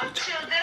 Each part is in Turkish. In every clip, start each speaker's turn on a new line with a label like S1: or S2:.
S1: Hello children,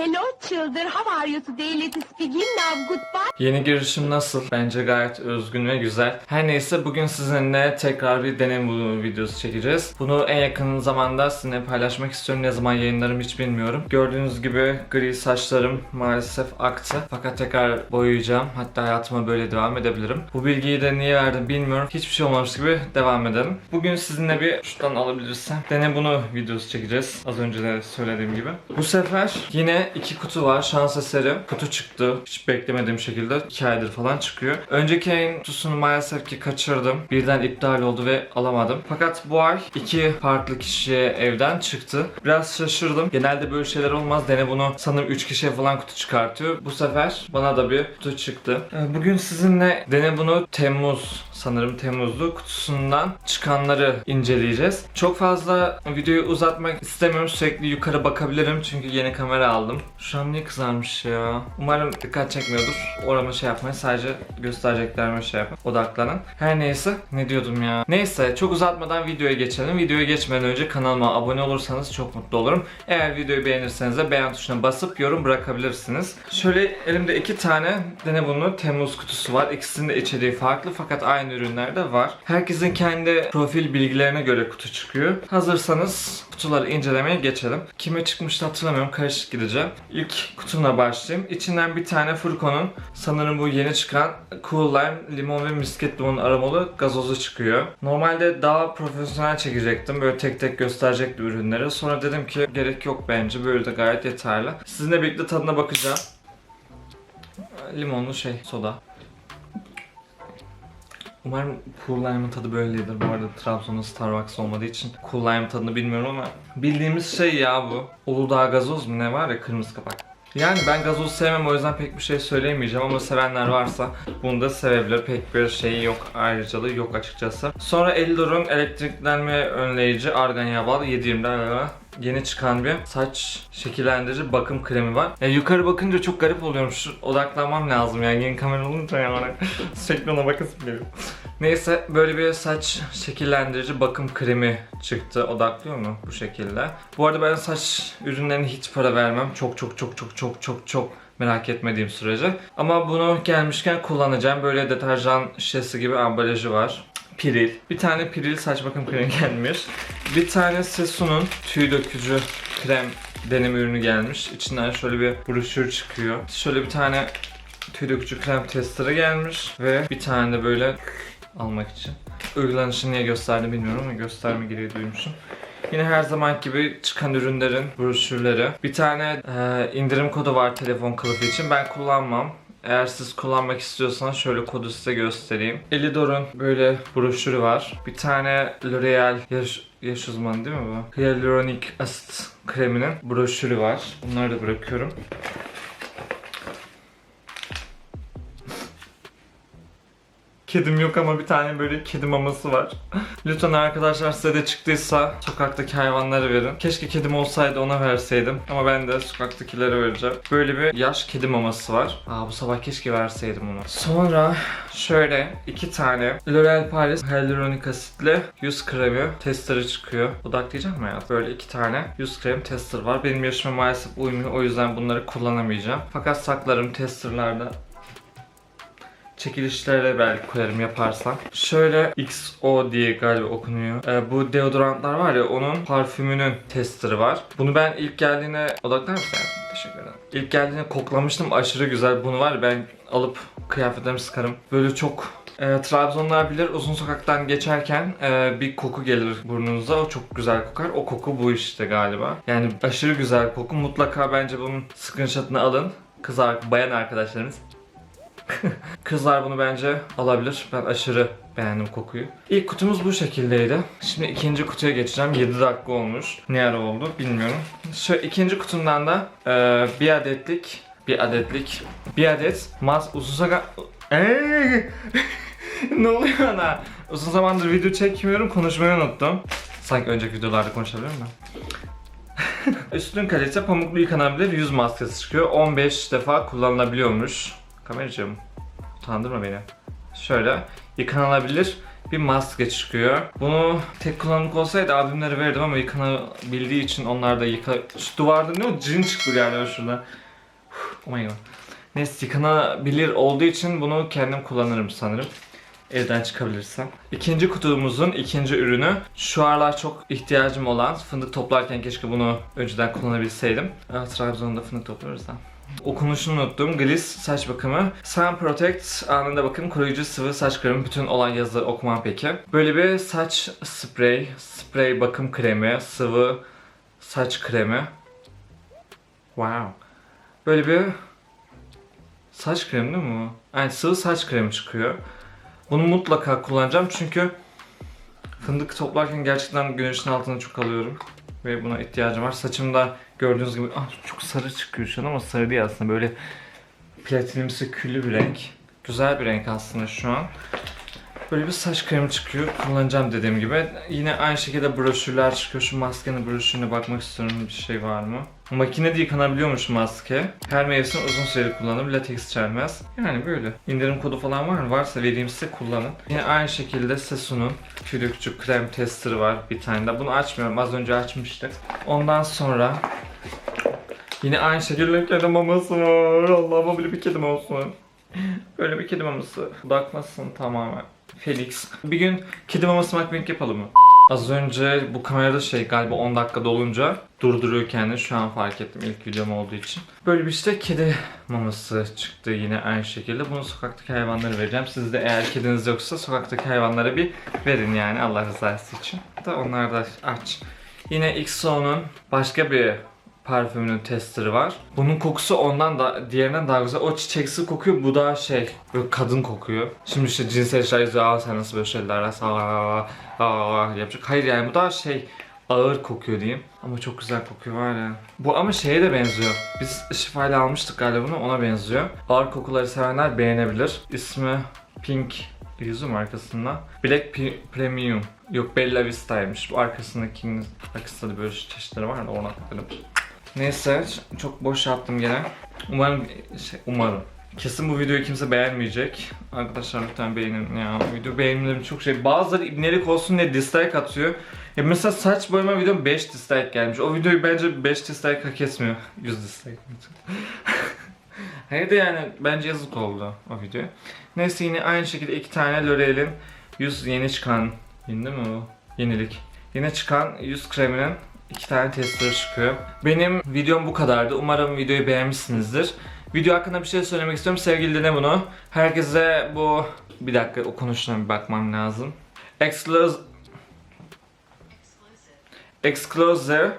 S2: Hello children, how are you today? Let us begin now. Goodbye.
S3: Yeni girişim nasıl? Bence gayet özgün ve güzel. Her neyse bugün sizinle tekrar bir deneyim bu videosu çekeceğiz. Bunu en yakın zamanda sizinle paylaşmak istiyorum. Ne zaman yayınlarım hiç bilmiyorum. Gördüğünüz gibi gri saçlarım maalesef aktı. Fakat tekrar boyayacağım. Hatta hayatıma böyle devam edebilirim. Bu bilgiyi de niye verdim bilmiyorum. Hiçbir şey olmamış gibi devam edelim. Bugün sizinle bir şuradan alabilirsem dene bunu videosu çekeceğiz. Az önce de söylediğim gibi. Bu sefer yine iki kutu var. Şans eseri. Kutu çıktı. Hiç beklemediğim şekilde. 2 aydır falan çıkıyor. Önceki ayın kutusunu maalesef ki kaçırdım. Birden iptal oldu ve alamadım. Fakat bu ay iki farklı kişiye evden çıktı. Biraz şaşırdım. Genelde böyle şeyler olmaz. Dene bunu sanırım 3 kişiye falan kutu çıkartıyor. Bu sefer bana da bir kutu çıktı. Ee, Bugün sizinle Dene bunu Temmuz sanırım Temmuz'lu kutusundan çıkanları inceleyeceğiz. Çok fazla videoyu uzatmak istemiyorum. Sürekli yukarı bakabilirim çünkü yeni kamera aldım. Şu an niye kızarmış ya? Umarım dikkat çekmiyordur. Orama şey yapmayın. Sadece göstereceklerime şey yapın. Odaklanın. Her neyse. Ne diyordum ya? Neyse çok uzatmadan videoya geçelim. Videoya geçmeden önce kanalıma abone olursanız çok mutlu olurum. Eğer videoyu beğenirseniz de beğen tuşuna basıp yorum bırakabilirsiniz. Şöyle elimde iki tane Dene bunu Temmuz kutusu var. İkisinin de içeriği farklı fakat aynı ürünlerde var. Herkesin kendi profil bilgilerine göre kutu çıkıyor. Hazırsanız kutuları incelemeye geçelim. Kime çıkmıştı hatırlamıyorum. Karışık gideceğim. İlk kutumla başlayayım. İçinden bir tane Furcon'un sanırım bu yeni çıkan Cool Lime, limon ve misket limon aromalı gazozu çıkıyor. Normalde daha profesyonel çekecektim. Böyle tek tek gösterecektim ürünleri. Sonra dedim ki gerek yok bence. Böyle de gayet yeterli. Sizinle birlikte tadına bakacağım. Limonlu şey, soda. Umarım Cool Lime'ın tadı böyledir. Bu arada Trabzon'da Starbucks olmadığı için Cool Lime tadını bilmiyorum ama bildiğimiz şey ya bu. Uludağ gazoz mu ne var ya kırmızı kapak. Yani ben gazoz sevmem o yüzden pek bir şey söyleyemeyeceğim ama sevenler varsa bunu da sevebilir. Pek bir şeyi yok, ayrıcalığı yok açıkçası. Sonra Eldor'un elektriklenme önleyici argan yağı bağlı 720 yeni çıkan bir saç şekillendirici bakım kremi var. Ya yukarı bakınca çok garip oluyorum. Şu odaklanmam lazım yani yeni kamera olunca yani sürekli ona bakasım geliyor. Neyse böyle bir saç şekillendirici bakım kremi çıktı. Odaklıyor mu? Bu şekilde. Bu arada ben saç ürünlerine hiç para vermem. Çok çok çok çok çok çok çok merak etmediğim sürece. Ama bunu gelmişken kullanacağım. Böyle deterjan şişesi gibi ambalajı var. Piril. Bir tane Piril saç bakım kremi gelmiş. Bir tane Sesu'nun tüy dökücü krem deneme ürünü gelmiş. İçinden şöyle bir broşür çıkıyor. Şöyle bir tane tüy dökücü krem testleri gelmiş. Ve bir tane de böyle almak için. Uygulanışı niye gösterdi bilmiyorum ama gösterme gereği duymuşum. Yine her zaman gibi çıkan ürünlerin broşürleri. Bir tane e, indirim kodu var telefon kılıfı için. Ben kullanmam. Eğer siz kullanmak istiyorsanız şöyle kodu size göstereyim. Elidor'un böyle broşürü var. Bir tane L'Oreal yaş, yaş uzmanı değil mi bu? Hyaluronic Acid kreminin broşürü var. Bunları da bırakıyorum. Kedim yok ama bir tane böyle kedi maması var. Lütfen arkadaşlar size de çıktıysa sokaktaki hayvanları verin. Keşke kedim olsaydı ona verseydim. Ama ben de sokaktakilere vereceğim. Böyle bir yaş kedi maması var. Aa bu sabah keşke verseydim onu. Sonra şöyle iki tane L'Oreal Paris Hyaluronic Acid'li yüz kremi testleri çıkıyor. Odaklayacak mı ya? Böyle iki tane yüz krem tester var. Benim yaşıma maalesef uymuyor. O yüzden bunları kullanamayacağım. Fakat saklarım testerlarda çekilişlere belki koyarım yaparsam. Şöyle XO diye galiba okunuyor. Ee, bu deodorantlar var ya onun parfümünün testleri var. Bunu ben ilk geldiğine odaklar mısın? Teşekkür ederim. İlk geldiğinde koklamıştım aşırı güzel. Bunu var ya ben alıp kıyafetlerimi sıkarım. Böyle çok e, Trabzonlar bilir uzun sokaktan geçerken e, bir koku gelir burnunuza. O çok güzel kokar. O koku bu işte galiba. Yani aşırı güzel koku. Mutlaka bence bunun screenshot'ını alın. Kız bayan arkadaşlarımız Kızlar bunu bence alabilir. Ben aşırı beğendim kokuyu. İlk kutumuz bu şekildeydi. Şimdi ikinci kutuya geçeceğim. 7 dakika olmuş. Ne ara oldu bilmiyorum. Şöyle ikinci kutumdan da e, bir adetlik bir adetlik bir adet mas uzun saka Eee! ne oluyor bana? Uzun zamandır video çekmiyorum konuşmayı unuttum. Sanki önceki videolarda konuşabilirim ben. Üstün kalite pamuklu yıkanabilir yüz maskesi çıkıyor. 15 defa kullanılabiliyormuş. Kameracığım utandırma beni. Şöyle yıkanabilir bir maske çıkıyor. Bunu tek kullanımlık olsaydı albümleri verirdim ama yıkanabildiği için onlar da yıka... Şu duvarda ne o? Cin çıktı galiba şurada. Oh my god. Neyse yıkanabilir olduğu için bunu kendim kullanırım sanırım. Evden çıkabilirsem. İkinci kutumuzun ikinci ürünü. Şu aralar çok ihtiyacım olan fındık toplarken keşke bunu önceden kullanabilseydim. Aa, Trabzon'da fındık topluyoruz da. Okunuşunu unuttum. Gliss saç bakımı. Sun Protect anında bakım koruyucu sıvı saç kremi. Bütün olan yazıları okumam peki. Böyle bir saç sprey, sprey bakım kremi, sıvı saç kremi. Wow. Böyle bir saç kremi değil mi bu? Yani sıvı saç kremi çıkıyor. Bunu mutlaka kullanacağım çünkü fındık toplarken gerçekten güneşin altında çok alıyorum. Ve buna ihtiyacım var. Saçımda gördüğünüz gibi ah, çok sarı çıkıyor şu an ama sarı değil aslında böyle platinimsi küllü bir renk. Güzel bir renk aslında şu an. Böyle bir saç kremi çıkıyor. Kullanacağım dediğim gibi. Yine aynı şekilde broşürler çıkıyor. Şu maskenin broşürüne bakmak istiyorum bir şey var mı? Makinede yıkanabiliyormuş maske. Her mevsim uzun süreli kullanılır. Lateks içermez. Yani böyle. İndirim kodu falan var mı? Varsa vereyim size kullanın. Yine aynı şekilde Sesu'nun Flükçü krem testeri var bir tane de. Bunu açmıyorum. Az önce açmıştık. Ondan sonra Yine aynı şekilde kedi maması var. Allah'ım böyle bir kedi olsun. Böyle bir kedi maması. Bakmasın tamamen. Felix. Bir gün kedi maması mukbang yapalım mı? Az önce bu kamerada şey galiba 10 dakika dolunca durduruyor kendini. Şu an fark ettim ilk videom olduğu için. Böyle bir işte kedi maması çıktı yine aynı şekilde. Bunu sokaktaki hayvanlara vereceğim. Siz de eğer kediniz yoksa sokaktaki hayvanlara bir verin yani Allah rızası için. Da onlar da aç. Yine XO'nun başka bir parfümünün testeri var. Bunun kokusu ondan da diğerinden daha güzel. O çiçeksi kokuyor, bu da şey böyle kadın kokuyor. Şimdi işte cinsel yazıyor, aa sen nasıl böyle şeyler aa, aa, yapacak. Hayır yani bu daha şey ağır kokuyor diyeyim. Ama çok güzel kokuyor var ya. Bu ama şeye de benziyor. Biz şifayla almıştık galiba bunu ona benziyor. Ağır kokuları sevenler beğenebilir. İsmi Pink Yuzu markasında. Black P- Premium. Yok Bella Vista'ymış. Bu arkasındakinin arkasında da böyle çeşitleri var da ona bakalım. Neyse çok boş yaptım gene. Umarım şey, umarım. Kesin bu videoyu kimse beğenmeyecek. Arkadaşlar lütfen beğenin ya. Video beğenimlerim çok şey. Bazıları ibnelik olsun diye dislike atıyor. Ya mesela saç boyama videom 5 dislike gelmiş. O videoyu bence 5 dislike hak etmiyor. 100 dislike. Hayır da yani bence yazık oldu o video. Neyse yine aynı şekilde iki tane L'Oreal'in yüz yeni çıkan, yeni değil mi o? Yenilik. Yeni çıkan yüz kreminin iki tane testleri çıkıyor. Benim videom bu kadardı. Umarım videoyu beğenmişsinizdir. Video hakkında bir şey söylemek istiyorum. Sevgili Dene bunu. Herkese bu... Bir dakika okunuşuna bir bakmam lazım. Exclusive Exclusive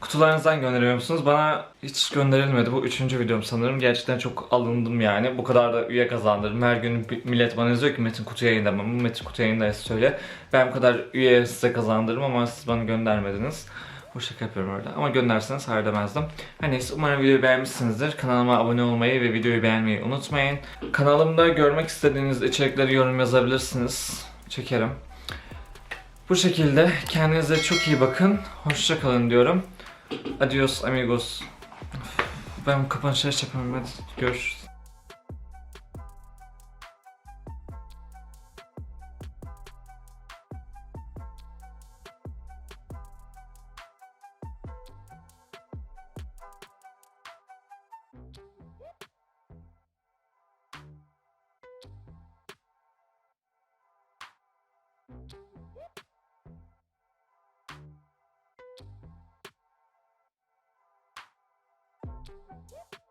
S3: kutularınızdan gönderiyor musunuz? Bana hiç gönderilmedi. Bu üçüncü videom sanırım. Gerçekten çok alındım yani. Bu kadar da üye kazandırdım. Her gün millet bana yazıyor ki Metin kutu yayında mı? Metin kutu yayında söyle. Ben bu kadar üye size kazandırdım ama siz bana göndermediniz. Bu şaka yapıyorum orada. Ama gönderseniz hayır demezdim. Her neyse umarım videoyu beğenmişsinizdir. Kanalıma abone olmayı ve videoyu beğenmeyi unutmayın. Kanalımda görmek istediğiniz içerikleri yorum yazabilirsiniz. Çekerim. Bu şekilde kendinize çok iyi bakın. Hoşça kalın diyorum. Adios amigos. Ben kapanışa yapamam. Hadi görüşürüz. Yeah.